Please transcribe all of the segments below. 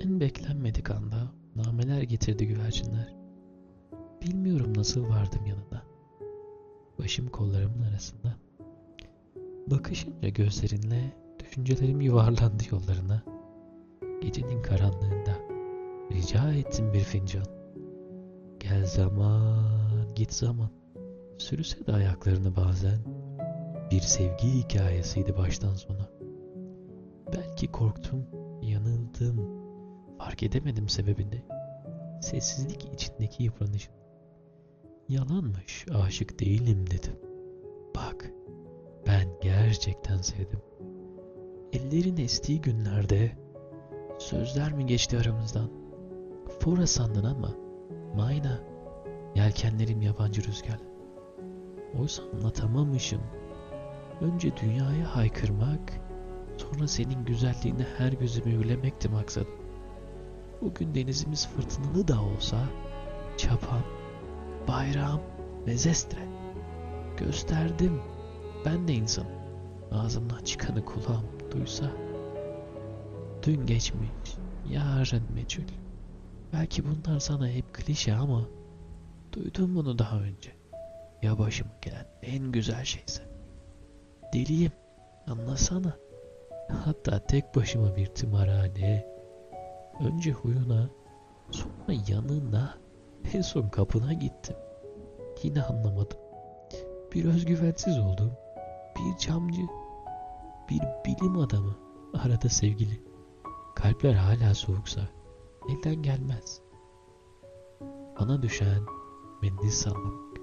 En beklenmedik anda nameler getirdi güvercinler. Bilmiyorum nasıl vardım yanına. Başım kollarımın arasında. Bakışınca gözlerinle düşüncelerim yuvarlandı yollarına. Gecenin karanlığında rica ettim bir fincan. Gel zaman, git zaman. Sürüse de ayaklarını bazen. Bir sevgi hikayesiydi baştan sona. Belki korktum, yanıldım. Fark edemedim sebebini. Sessizlik içindeki yıpranışım. Yalanmış, aşık değilim dedim. Bak, ben gerçekten sevdim. Ellerin estiği günlerde sözler mi geçti aramızdan? Fora sandın ama mayna, yelkenlerim yabancı rüzgar. Oysa anlatamamışım. Önce dünyaya haykırmak, sonra senin güzelliğine her gözümü ülemekti maksadım. Bugün denizimiz fırtınalı da olsa, çapam, bayrağım ve zestre. Gösterdim, ben de insanım. Ağzımdan çıkanı kulağım duysa. Dün geçmiş, yarın meçhul. Belki bunlar sana hep klişe ama duydum bunu daha önce. Ya başıma gelen en güzel şeyse. Deliyim, anlasana. Hatta tek başıma bir tımarhane. Önce huyuna, sonra yanına, en son kapına gittim. Yine anlamadım. Bir özgüvensiz oldum. Bir camcı, bir bilim adamı, arada sevgili. Kalpler hala soğuksa elden gelmez. Bana düşen mendil sallamak.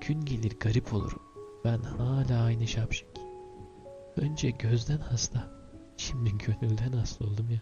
Gün gelir garip olurum. Ben hala aynı şapşik. Önce gözden hasta, şimdi gönülden hasta oldum ya.